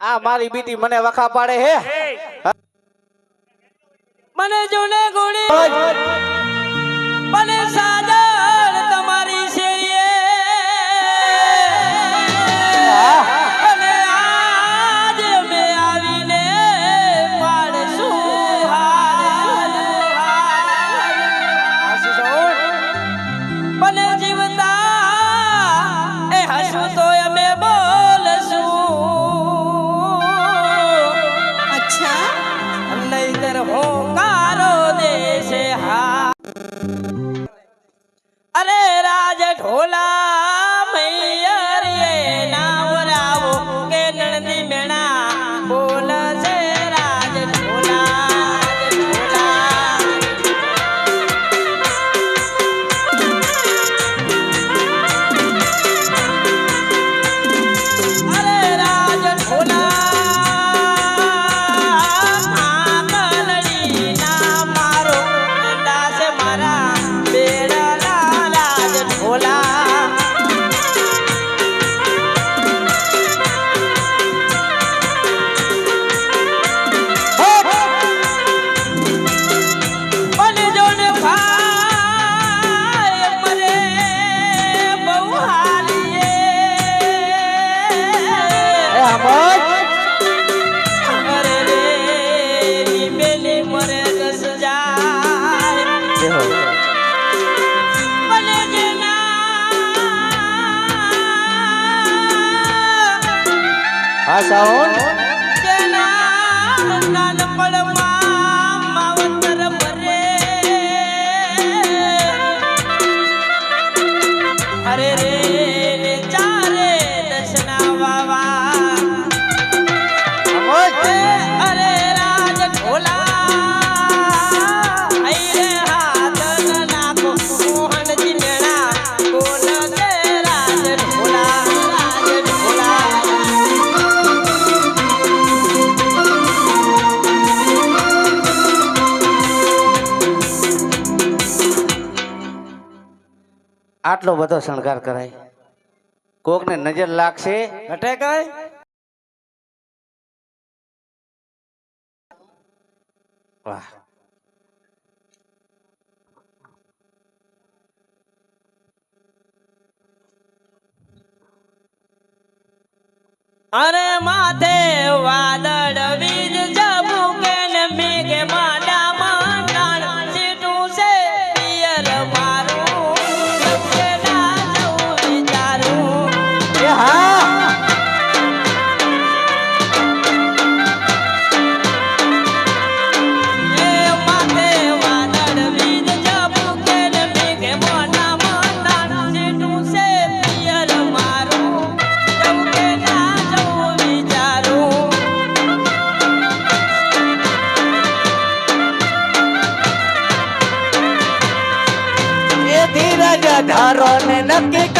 આ મારી બીટી મને વખા પાડે હે. મને જોને ગોળી મને સા Hola. દેહો હા સાવન આટલો બધો શણગાર કરાય. કોક કોકને નજર લાગશે. ઘટે કઈ વાહ. અરે મહાદેવા ಜಗಧಾರೋ ನೆನಪಿಗ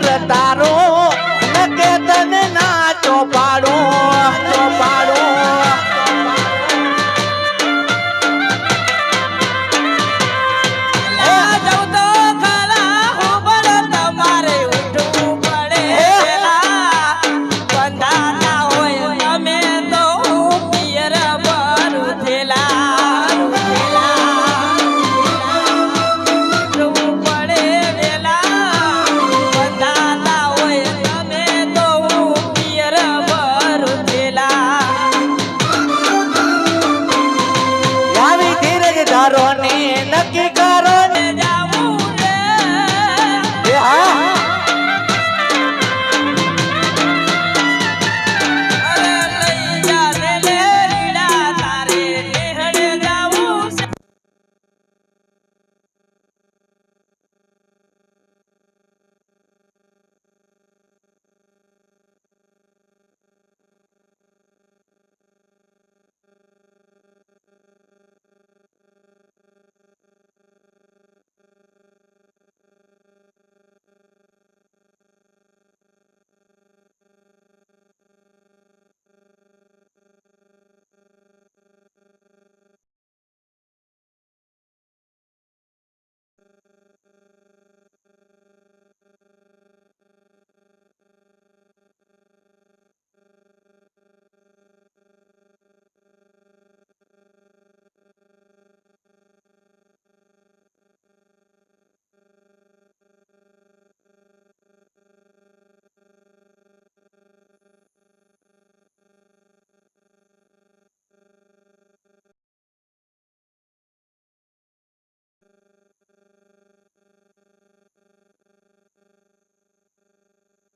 તારો